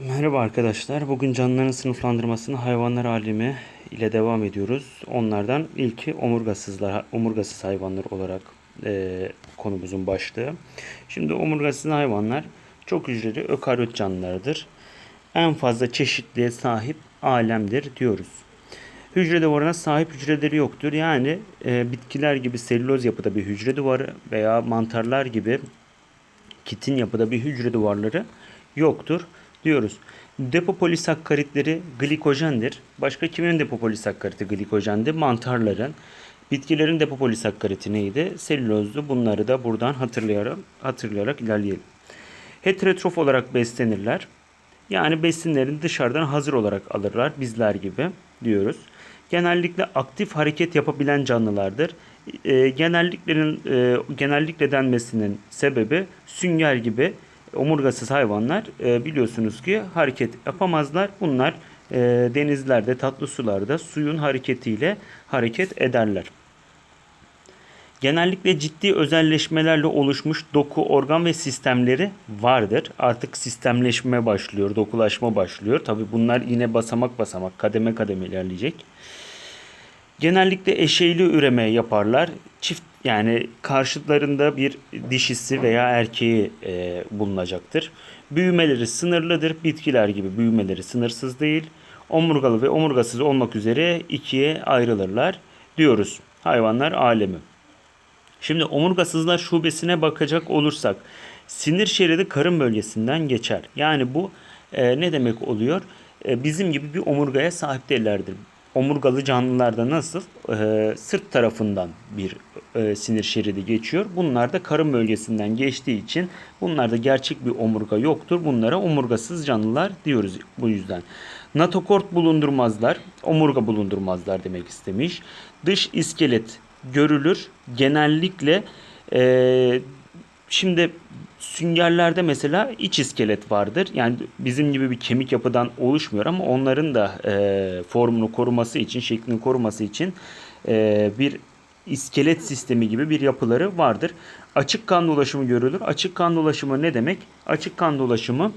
Merhaba arkadaşlar. Bugün canlıların sınıflandırmasını hayvanlar alemi ile devam ediyoruz. Onlardan ilki omurgasızlar, omurgasız hayvanlar olarak eee, konumuzun başlığı. Şimdi omurgasız hayvanlar çok hücreli ökaryot canlılardır. En fazla çeşitliğe sahip alemdir diyoruz. Hücre duvarına sahip hücreleri yoktur. Yani eee, bitkiler gibi selüloz yapıda bir hücre duvarı veya mantarlar gibi kitin yapıda bir hücre duvarları yoktur diyoruz. Depopolisakkaritleri glikojendir. Başka kimin depopolisakkariti glikojendi? Mantarların. Bitkilerin depopolisakkariti neydi? Selülozdu. Bunları da buradan hatırlayarak, hatırlayarak ilerleyelim. Heterotrof olarak beslenirler. Yani besinlerini dışarıdan hazır olarak alırlar bizler gibi diyoruz. Genellikle aktif hareket yapabilen canlılardır. E, genelliklerin e, genellikle denmesinin sebebi sünger gibi omurgasız hayvanlar e, biliyorsunuz ki hareket yapamazlar. Bunlar e, denizlerde, tatlı sularda suyun hareketiyle hareket ederler. Genellikle ciddi özelleşmelerle oluşmuş doku, organ ve sistemleri vardır. Artık sistemleşme başlıyor, dokulaşma başlıyor. Tabi bunlar yine basamak basamak, kademe kademe ilerleyecek. Genellikle eşeyli üreme yaparlar. Çift yani karşıtlarında bir dişisi veya erkeği e, bulunacaktır. Büyümeleri sınırlıdır. Bitkiler gibi büyümeleri sınırsız değil. Omurgalı ve omurgasız olmak üzere ikiye ayrılırlar diyoruz. Hayvanlar alemi. Şimdi omurgasızlar şubesine bakacak olursak sinir şeridi karın bölgesinden geçer. Yani bu e, ne demek oluyor? E, bizim gibi bir omurgaya sahip değillerdir. Omurgalı canlılarda nasıl e, sırt tarafından bir e, sinir şeridi geçiyor. Bunlar da karın bölgesinden geçtiği için bunlarda gerçek bir omurga yoktur. Bunlara omurgasız canlılar diyoruz bu yüzden. Natokort bulundurmazlar, omurga bulundurmazlar demek istemiş. Dış iskelet görülür. Genellikle e, şimdi süngerlerde mesela iç iskelet vardır. Yani bizim gibi bir kemik yapıdan oluşmuyor ama onların da e, formunu koruması için, şeklini koruması için e, bir iskelet sistemi gibi bir yapıları vardır. Açık kan dolaşımı görülür. Açık kan dolaşımı ne demek? Açık kan dolaşımı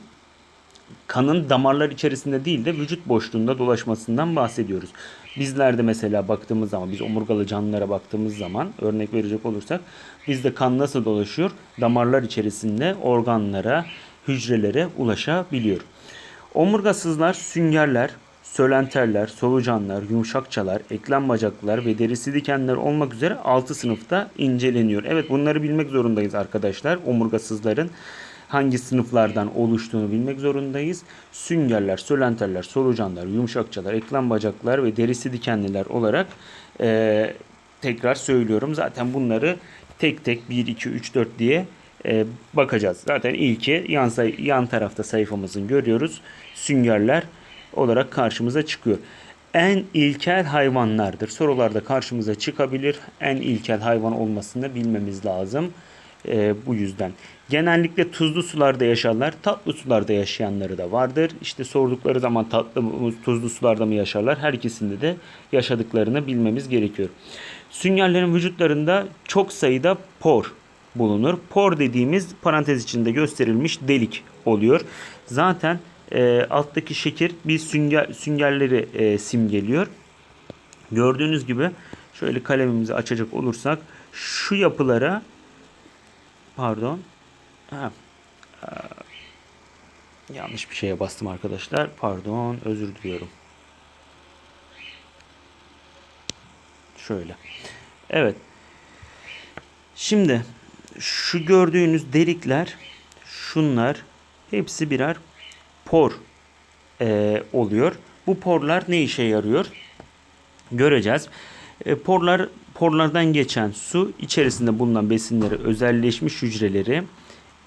kanın damarlar içerisinde değil de vücut boşluğunda dolaşmasından bahsediyoruz. Bizlerde mesela baktığımız zaman, biz omurgalı canlılara baktığımız zaman örnek verecek olursak bizde kan nasıl dolaşıyor? Damarlar içerisinde organlara, hücrelere ulaşabiliyor. Omurgasızlar süngerler, sölenterler, solucanlar, yumuşakçalar, eklem bacaklılar ve derisi dikenler olmak üzere 6 sınıfta inceleniyor. Evet bunları bilmek zorundayız arkadaşlar. Omurgasızların hangi sınıflardan oluştuğunu bilmek zorundayız. Süngerler, sölenterler, solucanlar, yumuşakçalar, eklem bacaklar ve derisi dikenliler olarak e, tekrar söylüyorum. Zaten bunları tek tek 1, 2, 3, 4 diye e, bakacağız. Zaten ilki yan, yan tarafta sayfamızın görüyoruz. Süngerler olarak karşımıza çıkıyor. En ilkel hayvanlardır. Sorularda karşımıza çıkabilir. En ilkel hayvan olmasını bilmemiz lazım. E, bu yüzden. Genellikle tuzlu sularda yaşarlar. Tatlı sularda yaşayanları da vardır. İşte sordukları zaman tatlı mı, tuzlu sularda mı yaşarlar? Her ikisinde de yaşadıklarını bilmemiz gerekiyor. Süngerlerin vücutlarında çok sayıda por bulunur. Por dediğimiz parantez içinde gösterilmiş delik oluyor. Zaten e, alttaki şekil bir sünger, süngerleri e, simgeliyor. Gördüğünüz gibi şöyle kalemimizi açacak olursak şu yapılara pardon ha, e, yanlış bir şeye bastım arkadaşlar. Pardon özür diliyorum. Şöyle. Evet. Şimdi şu gördüğünüz delikler şunlar hepsi birer por e, oluyor. Bu porlar ne işe yarıyor? Göreceğiz. E, porlar porlardan geçen su içerisinde bulunan besinleri özelleşmiş hücreleri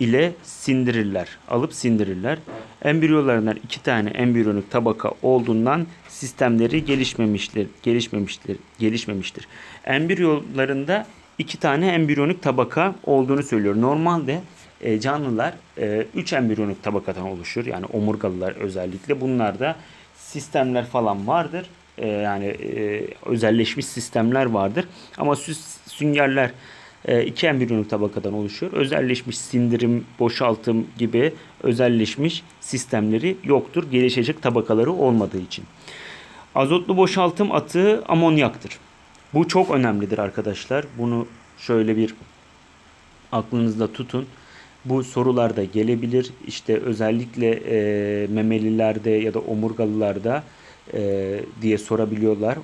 ile sindirirler. Alıp sindirirler. Embriyolarından iki tane embriyonik tabaka olduğundan sistemleri gelişmemiştir. Gelişmemiştir. Gelişmemiştir. Embriyolarında iki tane embriyonik tabaka olduğunu söylüyor. Normalde e, canlılar 3 embriyonik tabakadan oluşur. Yani omurgalılar özellikle. Bunlarda sistemler falan vardır. E, yani e, özelleşmiş sistemler vardır. Ama süngerler e, iki embriyonik tabakadan oluşuyor. Özelleşmiş sindirim, boşaltım gibi özelleşmiş sistemleri yoktur. Gelişecek tabakaları olmadığı için. Azotlu boşaltım atığı amonyaktır. Bu çok önemlidir arkadaşlar. Bunu şöyle bir aklınızda tutun. Bu sorular da gelebilir. İşte özellikle e, memelilerde ya da omurgalılarda e, diye sorabiliyorlar.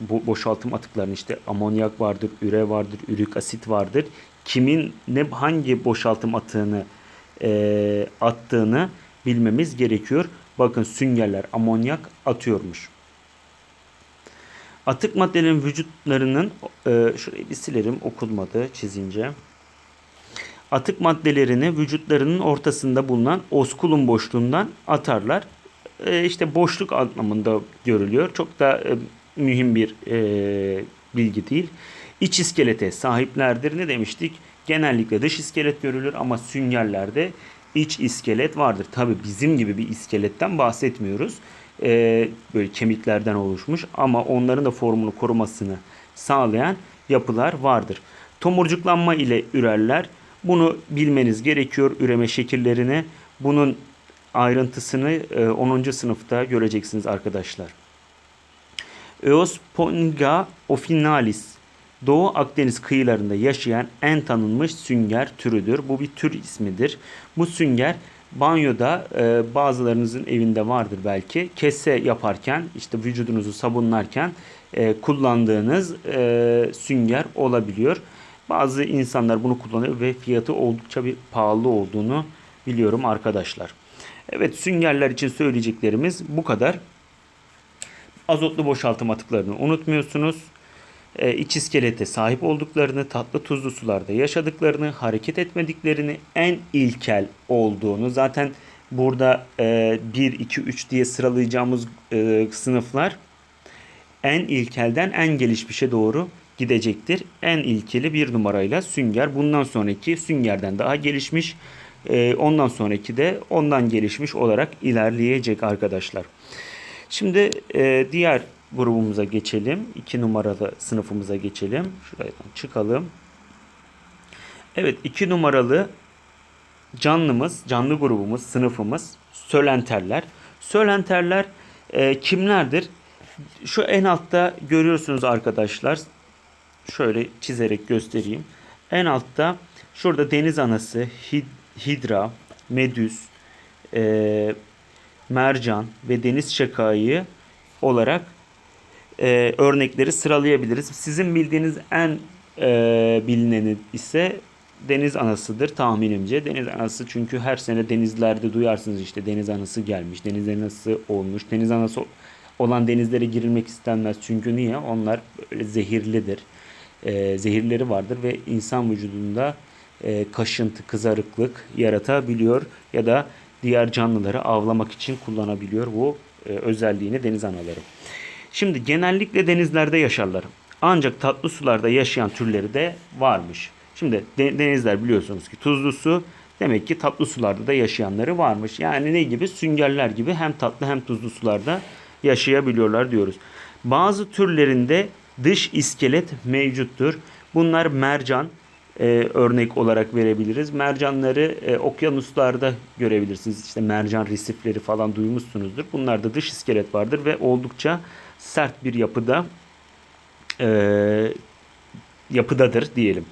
Bu boşaltım atıklarının işte amonyak vardır, üre vardır, ürik asit vardır. Kimin ne hangi boşaltım atığını e, attığını bilmemiz gerekiyor. Bakın süngerler amonyak atıyormuş. Atık maddelerin vücutlarının e, şurayı bir silerim okunmadı çizince. Atık maddelerini vücutlarının ortasında bulunan oskulum boşluğundan atarlar. E, işte boşluk anlamında görülüyor. Çok da e, mühim bir e, bilgi değil. İç iskelete sahiplerdir. Ne demiştik? Genellikle dış iskelet görülür ama süngerlerde iç iskelet vardır. Tabi bizim gibi bir iskeletten bahsetmiyoruz. E, böyle kemiklerden oluşmuş ama onların da formunu korumasını sağlayan yapılar vardır. Tomurcuklanma ile ürerler. Bunu bilmeniz gerekiyor üreme şekillerini. Bunun ayrıntısını e, 10. sınıfta göreceksiniz arkadaşlar. Eosponga officinalis Doğu Akdeniz kıyılarında yaşayan en tanınmış sünger türüdür. Bu bir tür ismidir. Bu sünger banyoda e, bazılarınızın evinde vardır belki. Kese yaparken işte vücudunuzu sabunlarken e, kullandığınız e, sünger olabiliyor. Bazı insanlar bunu kullanıyor ve fiyatı oldukça bir pahalı olduğunu biliyorum arkadaşlar. Evet süngerler için söyleyeceklerimiz bu kadar. Azotlu boşaltım atıklarını unutmuyorsunuz. E, iç iskelete sahip olduklarını, tatlı tuzlu sularda yaşadıklarını, hareket etmediklerini, en ilkel olduğunu zaten burada e, 1, 2, 3 diye sıralayacağımız e, sınıflar en ilkelden en gelişmişe doğru gidecektir. En ilkeli bir numarayla sünger. Bundan sonraki süngerden daha gelişmiş. E, ondan sonraki de ondan gelişmiş olarak ilerleyecek arkadaşlar. Şimdi e, diğer grubumuza geçelim. 2 numaralı sınıfımıza geçelim. Şuradan çıkalım. Evet 2 numaralı canlımız, canlı grubumuz, sınıfımız sölenterler. Sölenterler e, kimlerdir? Şu en altta görüyorsunuz arkadaşlar. Şöyle çizerek göstereyim. En altta şurada deniz anası, hidra, medüz, e, mercan ve deniz şakayı olarak e, örnekleri sıralayabiliriz. Sizin bildiğiniz en e, bilineni ise deniz anasıdır tahminimce. Deniz anası çünkü her sene denizlerde duyarsınız işte deniz anası gelmiş, deniz anası olmuş. Deniz anası olan denizlere girilmek istenmez. Çünkü niye? Onlar zehirlidir. E, zehirleri vardır ve insan vücudunda e, kaşıntı, kızarıklık yaratabiliyor ya da diğer canlıları avlamak için kullanabiliyor bu e, özelliğini deniz anaları. Şimdi genellikle denizlerde yaşarlar. Ancak tatlı sularda yaşayan türleri de varmış. Şimdi de- denizler biliyorsunuz ki tuzlu su. Demek ki tatlı sularda da yaşayanları varmış. Yani ne gibi? Süngerler gibi hem tatlı hem tuzlu sularda yaşayabiliyorlar diyoruz. Bazı türlerinde dış iskelet mevcuttur. Bunlar mercan e, örnek olarak verebiliriz. Mercanları e, okyanuslarda görebilirsiniz. İşte mercan resifleri falan duymuşsunuzdur. Bunlarda dış iskelet vardır ve oldukça sert bir yapıda e, yapıdadır diyelim.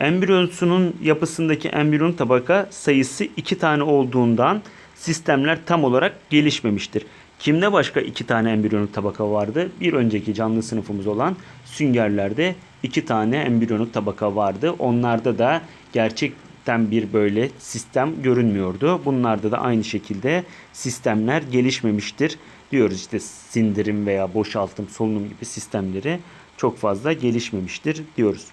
Embriyosunun yapısındaki embriyon tabaka sayısı iki tane olduğundan sistemler tam olarak gelişmemiştir. Kimde başka iki tane embriyonik tabaka vardı? Bir önceki canlı sınıfımız olan süngerlerde iki tane embriyonik tabaka vardı. Onlarda da gerçekten bir böyle sistem görünmüyordu. Bunlarda da aynı şekilde sistemler gelişmemiştir diyoruz. İşte sindirim veya boşaltım, solunum gibi sistemleri çok fazla gelişmemiştir diyoruz.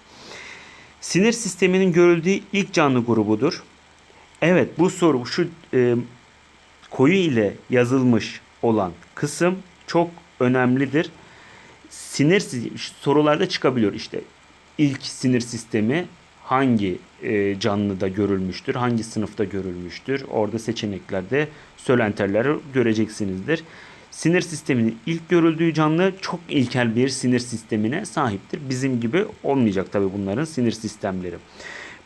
Sinir sisteminin görüldüğü ilk canlı grubudur. Evet bu soru şu e, koyu ile yazılmış olan kısım çok önemlidir. Sinir si- sorularda çıkabiliyor işte ilk sinir sistemi hangi e, canlıda görülmüştür, hangi sınıfta görülmüştür. Orada seçeneklerde sölenterleri göreceksinizdir. Sinir sisteminin ilk görüldüğü canlı çok ilkel bir sinir sistemine sahiptir. Bizim gibi olmayacak tabii bunların sinir sistemleri.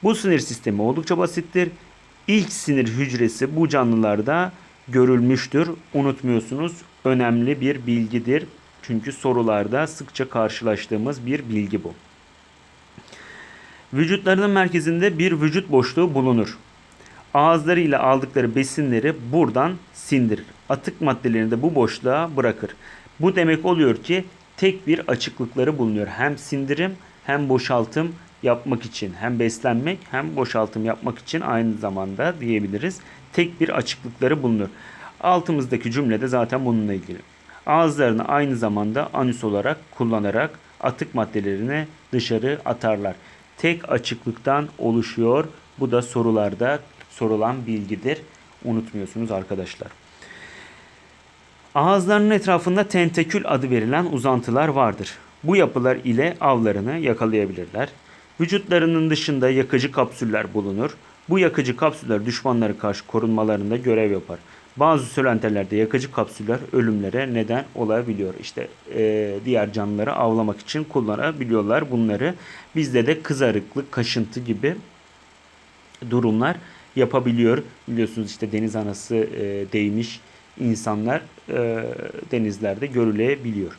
Bu sinir sistemi oldukça basittir. İlk sinir hücresi bu canlılarda görülmüştür. Unutmuyorsunuz. Önemli bir bilgidir. Çünkü sorularda sıkça karşılaştığımız bir bilgi bu. Vücutlarının merkezinde bir vücut boşluğu bulunur. Ağızlarıyla aldıkları besinleri buradan sindirir. Atık maddelerini de bu boşluğa bırakır. Bu demek oluyor ki tek bir açıklıkları bulunuyor. Hem sindirim hem boşaltım yapmak için hem beslenmek hem boşaltım yapmak için aynı zamanda diyebiliriz. Tek bir açıklıkları bulunur. Altımızdaki cümlede zaten bununla ilgili. Ağızlarını aynı zamanda anüs olarak kullanarak atık maddelerini dışarı atarlar. Tek açıklıktan oluşuyor. Bu da sorularda sorulan bilgidir. Unutmuyorsunuz arkadaşlar. Ağızlarının etrafında tentakül adı verilen uzantılar vardır. Bu yapılar ile avlarını yakalayabilirler. Vücutlarının dışında yakıcı kapsüller bulunur. Bu yakıcı kapsüller düşmanlara karşı korunmalarında görev yapar. Bazı sölentelerde yakıcı kapsüller ölümlere neden olabiliyor. İşte e, diğer canlıları avlamak için kullanabiliyorlar bunları. Bizde de kızarıklık, kaşıntı gibi durumlar yapabiliyor. Biliyorsunuz işte deniz anası e, değmiş insanlar e, denizlerde görülebiliyor.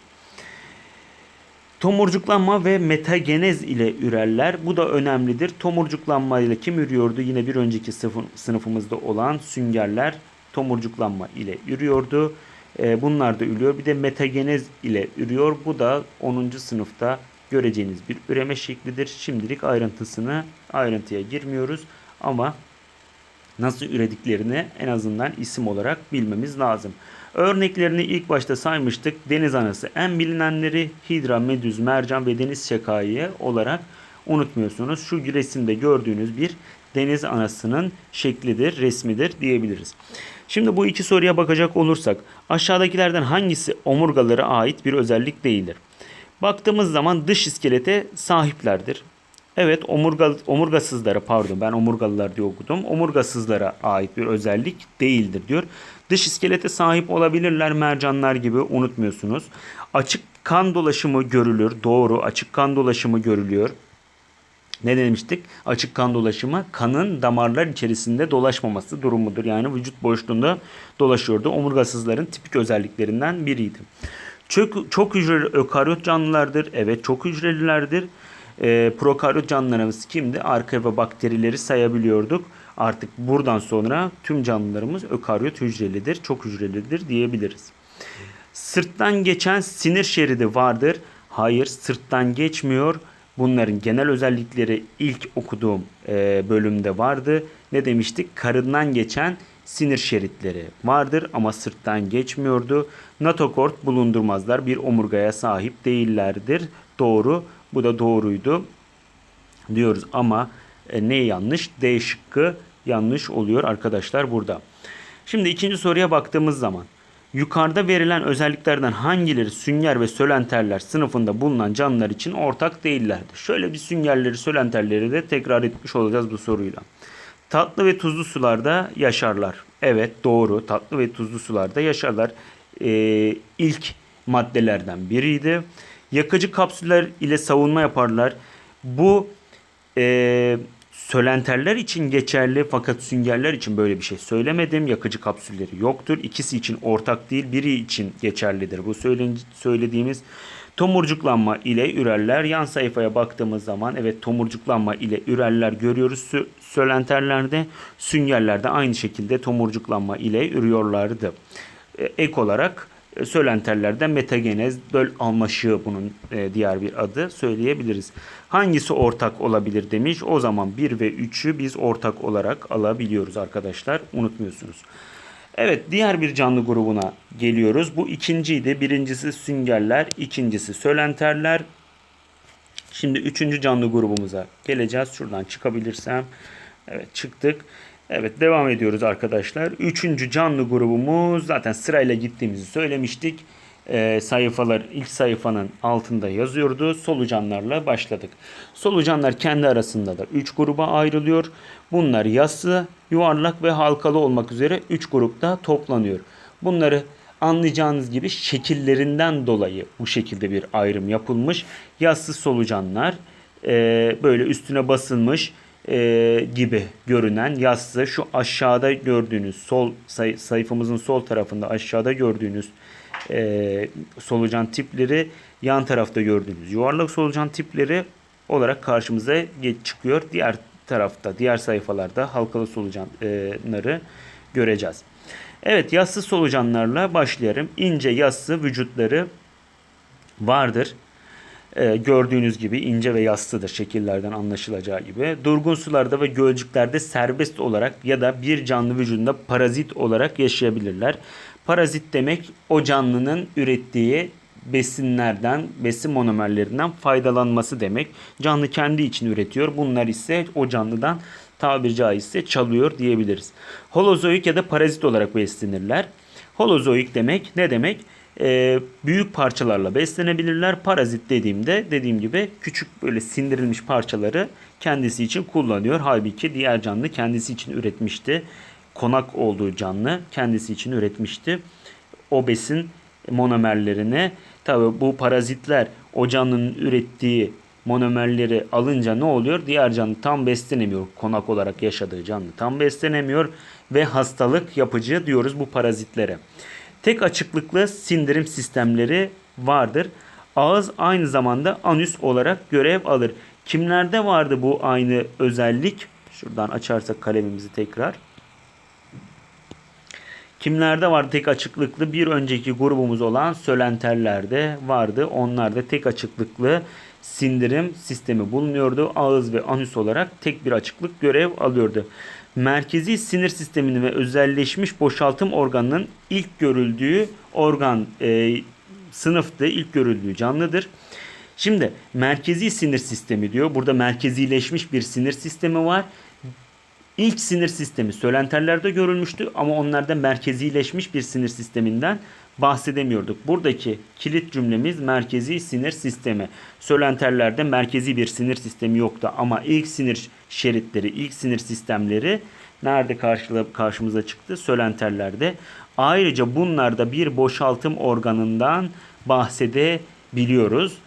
Tomurcuklanma ve metagenez ile ürerler. Bu da önemlidir. Tomurcuklanma ile kim ürüyordu? Yine bir önceki sınıfımızda olan süngerler tomurcuklanma ile ürüyordu. E, bunlar da ürüyor. Bir de metagenez ile ürüyor. Bu da 10. sınıfta göreceğiniz bir üreme şeklidir. Şimdilik ayrıntısını ayrıntıya girmiyoruz ama nasıl ürediklerini en azından isim olarak bilmemiz lazım. Örneklerini ilk başta saymıştık. Deniz anası en bilinenleri hidra, medüz, mercan ve deniz şakayı olarak unutmuyorsunuz. Şu resimde gördüğünüz bir deniz anasının şeklidir, resmidir diyebiliriz. Şimdi bu iki soruya bakacak olursak aşağıdakilerden hangisi omurgalara ait bir özellik değildir? Baktığımız zaman dış iskelete sahiplerdir. Evet omurga, omurgasızlara pardon ben omurgalılar diye okudum. Omurgasızlara ait bir özellik değildir diyor. Dış iskelete sahip olabilirler mercanlar gibi unutmuyorsunuz. Açık kan dolaşımı görülür. Doğru açık kan dolaşımı görülüyor. Ne demiştik? Açık kan dolaşımı kanın damarlar içerisinde dolaşmaması durumudur. Yani vücut boşluğunda dolaşıyordu. Omurgasızların tipik özelliklerinden biriydi. Çok, çok hücreli ökaryot canlılardır. Evet çok hücrelilerdir. E, prokaryot canlılarımız kimdi? Arka ve bakterileri sayabiliyorduk. Artık buradan sonra tüm canlılarımız ökaryot hücrelidir. Çok hücrelidir diyebiliriz. Sırttan geçen sinir şeridi vardır. Hayır sırttan geçmiyor. Bunların genel özellikleri ilk okuduğum e, bölümde vardı. Ne demiştik? Karından geçen sinir şeritleri vardır ama sırttan geçmiyordu. Natokort bulundurmazlar. Bir omurgaya sahip değillerdir. Doğru. Bu da doğruydu diyoruz ama e, ne yanlış? D şıkkı yanlış oluyor arkadaşlar burada. Şimdi ikinci soruya baktığımız zaman yukarıda verilen özelliklerden hangileri sünger ve sölenterler sınıfında bulunan canlılar için ortak değillerdir? Şöyle bir süngerleri, sölenterleri de tekrar etmiş olacağız bu soruyla. Tatlı ve tuzlu sularda yaşarlar. Evet doğru. Tatlı ve tuzlu sularda yaşarlar. Ee, ilk maddelerden biriydi. Yakıcı kapsüller ile savunma yaparlar. Bu e, sölenterler için geçerli fakat süngerler için böyle bir şey söylemedim. Yakıcı kapsülleri yoktur. İkisi için ortak değil. Biri için geçerlidir. Bu söylediğimiz tomurcuklanma ile ürerler. Yan sayfaya baktığımız zaman evet tomurcuklanma ile ürerler görüyoruz. Sö- sölenterlerde süngerlerde aynı şekilde tomurcuklanma ile ürüyorlardı. E, ek olarak sölenterlerden metagenez, döl almaşığı bunun e, diğer bir adı söyleyebiliriz. Hangisi ortak olabilir demiş. O zaman 1 ve 3'ü biz ortak olarak alabiliyoruz arkadaşlar. Unutmuyorsunuz. Evet diğer bir canlı grubuna geliyoruz. Bu ikinciydi. Birincisi süngerler, ikincisi sölenterler. Şimdi üçüncü canlı grubumuza geleceğiz. Şuradan çıkabilirsem. Evet çıktık. Evet devam ediyoruz arkadaşlar. Üçüncü canlı grubumuz zaten sırayla gittiğimizi söylemiştik. Ee, sayfalar ilk sayfanın altında yazıyordu. Solucanlarla başladık. Solucanlar kendi arasında da 3 gruba ayrılıyor. Bunlar yassı, yuvarlak ve halkalı olmak üzere 3 grupta toplanıyor. Bunları Anlayacağınız gibi şekillerinden dolayı bu şekilde bir ayrım yapılmış. Yassız solucanlar e, böyle üstüne basılmış e, gibi görünen yassı şu aşağıda gördüğünüz sol say- sayfamızın sol tarafında aşağıda gördüğünüz e, solucan tipleri yan tarafta gördüğünüz yuvarlak solucan tipleri olarak karşımıza çıkıyor. Diğer tarafta diğer sayfalarda halkalı solucanları göreceğiz. Evet yassı solucanlarla başlayalım. İnce yassı vücutları vardır. Ee, gördüğünüz gibi ince ve yassıdır şekillerden anlaşılacağı gibi. Durgun sularda ve gölcüklerde serbest olarak ya da bir canlı vücudunda parazit olarak yaşayabilirler. Parazit demek o canlının ürettiği besinlerden, besin monomerlerinden faydalanması demek. Canlı kendi için üretiyor. Bunlar ise o canlıdan tabiri caizse çalıyor diyebiliriz. Holozoik ya da parazit olarak beslenirler. Holozoik demek ne demek? Ee, büyük parçalarla beslenebilirler. Parazit dediğimde dediğim gibi küçük böyle sindirilmiş parçaları kendisi için kullanıyor. Halbuki diğer canlı kendisi için üretmişti. Konak olduğu canlı kendisi için üretmişti. O besin monomerlerini tabi bu parazitler o canlının ürettiği monomerleri alınca ne oluyor? Diğer canlı tam beslenemiyor. Konak olarak yaşadığı canlı tam beslenemiyor ve hastalık yapıcı diyoruz bu parazitlere. Tek açıklıklı sindirim sistemleri vardır. Ağız aynı zamanda anüs olarak görev alır. Kimlerde vardı bu aynı özellik? Şuradan açarsak kalemimizi tekrar. Kimlerde vardı tek açıklıklı? Bir önceki grubumuz olan sölenterlerde vardı. Onlarda tek açıklıklı sindirim sistemi bulunuyordu. Ağız ve anüs olarak tek bir açıklık görev alıyordu. Merkezi sinir sisteminin ve özelleşmiş boşaltım organının ilk görüldüğü organ e, sınıftı. ilk görüldüğü canlıdır. Şimdi merkezi sinir sistemi diyor. Burada merkezileşmiş bir sinir sistemi var. İlk sinir sistemi sölenterlerde görülmüştü ama onlarda merkezileşmiş bir sinir sisteminden bahsedemiyorduk. Buradaki kilit cümlemiz merkezi sinir sistemi. Sölenterlerde merkezi bir sinir sistemi yoktu ama ilk sinir şeritleri, ilk sinir sistemleri nerede karşımıza çıktı? Sölenterlerde. Ayrıca bunlarda bir boşaltım organından bahsedebiliyoruz.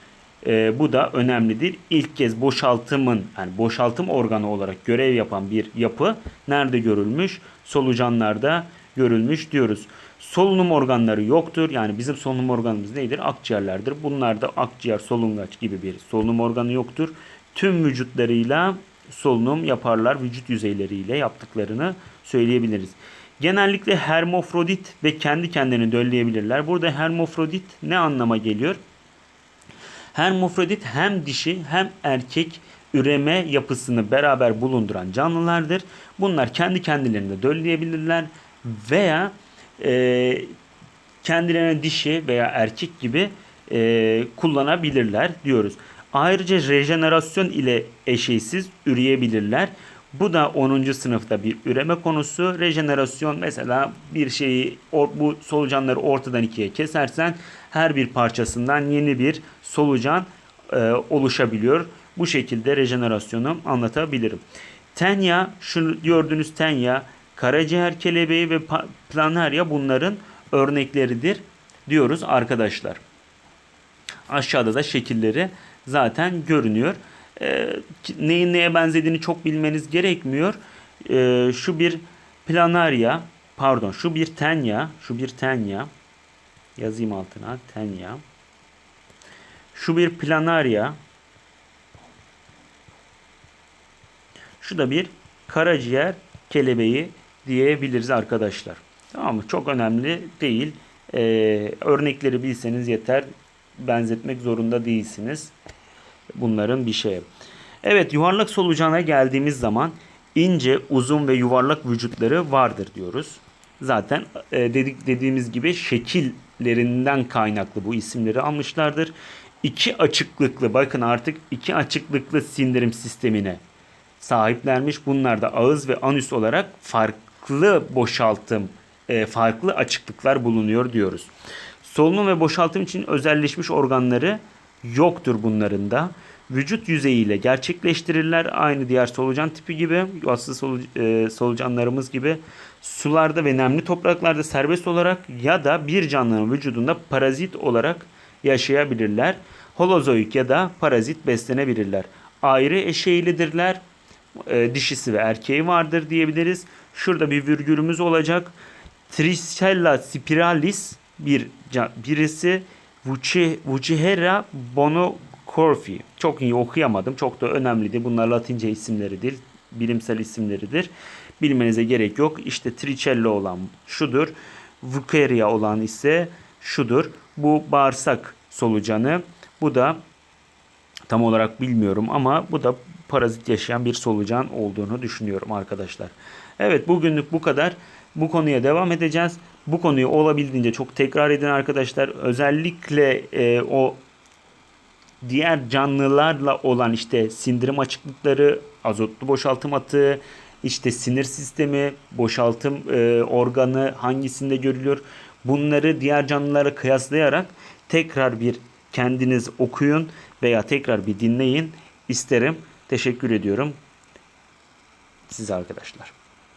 E, bu da önemlidir. İlk kez boşaltımın yani boşaltım organı olarak görev yapan bir yapı nerede görülmüş? Solucanlarda görülmüş diyoruz. Solunum organları yoktur. Yani bizim solunum organımız nedir? Akciğerlerdir. Bunlarda akciğer, solungaç gibi bir solunum organı yoktur. Tüm vücutlarıyla solunum yaparlar. Vücut yüzeyleriyle yaptıklarını söyleyebiliriz. Genellikle hermofrodit ve kendi kendini dölleyebilirler. Burada hermofrodit ne anlama geliyor? Hermofrodit hem dişi hem erkek üreme yapısını beraber bulunduran canlılardır. Bunlar kendi kendilerini de dölleyebilirler veya e, kendilerine dişi veya erkek gibi e, kullanabilirler diyoruz. Ayrıca rejenerasyon ile eşeysiz üreyebilirler. Bu da 10. sınıfta bir üreme konusu. Rejenerasyon mesela bir şeyi bu solucanları ortadan ikiye kesersen her bir parçasından yeni bir solucan e, oluşabiliyor. Bu şekilde rejenerasyonu anlatabilirim. Tenya, şunu gördüğünüz tenya, karaciğer kelebeği ve planarya bunların örnekleridir diyoruz arkadaşlar. Aşağıda da şekilleri zaten görünüyor. E, neyin neye benzediğini çok bilmeniz gerekmiyor. E, şu bir planarya, pardon şu bir tenya, şu bir tenya. Yazayım altına tenya. Şu bir planarya. Şu da bir karaciğer kelebeği diyebiliriz arkadaşlar. Tamam mı? Çok önemli değil. Ee, örnekleri bilseniz yeter. Benzetmek zorunda değilsiniz. Bunların bir şey. Evet yuvarlak solucana geldiğimiz zaman ince, uzun ve yuvarlak vücutları vardır diyoruz. Zaten e, dedik dediğimiz gibi şekillerinden kaynaklı bu isimleri almışlardır. İki açıklıklı bakın artık iki açıklıklı sindirim sistemine sahiplermiş. Bunlar da ağız ve anüs olarak farklı boşaltım, e, farklı açıklıklar bulunuyor diyoruz. Solunum ve boşaltım için özelleşmiş organları yoktur bunların da. vücut yüzeyiyle gerçekleştirirler. Aynı diğer solucan tipi gibi, yuvaslı e, solucanlarımız gibi sularda ve nemli topraklarda serbest olarak ya da bir canlının vücudunda parazit olarak yaşayabilirler. Holozoik ya da parazit beslenebilirler. Ayrı eşeğilidirler. E, dişisi ve erkeği vardır diyebiliriz. Şurada bir virgülümüz olacak. Tricella spiralis bir birisi Vuci- Vucihera bonocorfi. Çok iyi okuyamadım. Çok da önemliydi. Bunlar Latince isimleridir. Bilimsel isimleridir. Bilmenize gerek yok. İşte Tricella olan şudur. Vukeria olan ise şudur. Bu bağırsak solucanı. Bu da tam olarak bilmiyorum ama bu da parazit yaşayan bir solucan olduğunu düşünüyorum arkadaşlar. Evet bugünlük bu kadar. Bu konuya devam edeceğiz. Bu konuyu olabildiğince çok tekrar edin arkadaşlar. Özellikle e, o diğer canlılarla olan işte sindirim açıklıkları, azotlu boşaltım atığı, işte sinir sistemi, boşaltım e, organı hangisinde görülüyor? Bunları diğer canlılara kıyaslayarak tekrar bir kendiniz okuyun veya tekrar bir dinleyin isterim. Teşekkür ediyorum size arkadaşlar.